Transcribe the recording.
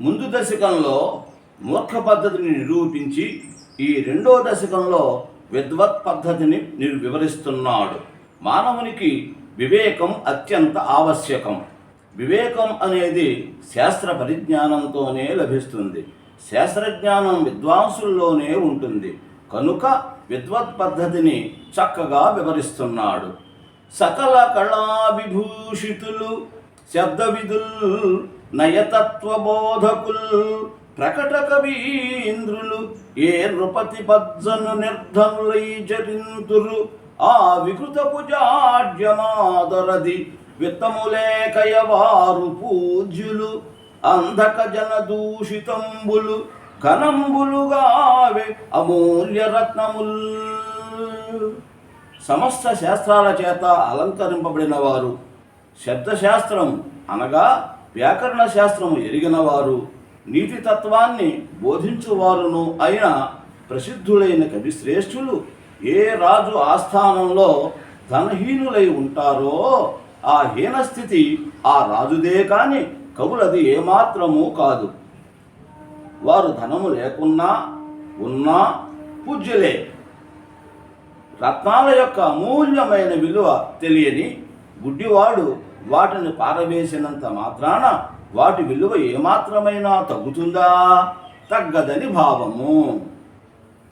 ముందు దశకంలో మూర్ఖ పద్ధతిని నిరూపించి ఈ రెండో దశకంలో విద్వత్ పద్ధతిని నిరు వివరిస్తున్నాడు మానవునికి వివేకం అత్యంత ఆవశ్యకం. వివేకం అనేది శాస్త్ర పరిజ్ఞానంతోనే లభిస్తుంది. శాస్త్రజ్ఞానం విద్వాంసుల్లోనే ఉంటుంది. కనుక విద్వత్ పద్ధతిని చక్కగా వివరిస్తున్నాడు. సకల కళా విభూషితులు నయతత్వబోధకుల్ నయతత్వ బోధకుల్ ప్రకట కవీంద్రులు ఏ నృపతి పజ్జను నిర్ధనులై జరింతురు. ఆ వికృత విత్తములేకయ వారు పూజ్యులు. అంధక జన దూషితంబులు కనంబులుగావే అమూల్య రత్నముల్. సమస్త శాస్త్రాల చేత అలంకరింపబడిన వారు శబ్దశాస్త్రం అనగా వ్యాకరణ శాస్త్రము ఎరిగిన వారు నీతి తత్వాన్ని బోధించువారును అయిన ప్రసిద్ధులైన కవి శ్రేష్ఠులు ఏ రాజు ఆస్థానంలో ధనహీనులై ఉంటారో ఆ హీనస్థితి ఆ రాజుదే కాని కవులది ఏమాత్రము కాదు. వారు ధనము లేకున్నా ఉన్నా పూజ్యులే. రత్నాల యొక్క అమూల్యమైన విలువ తెలియని గుడ్డివాడు వాటిని పారవేసినంత మాత్రాన వాటి విలువ ఏమాత్రమైనా తగ్గుతుందా? తగ్గదని భావము.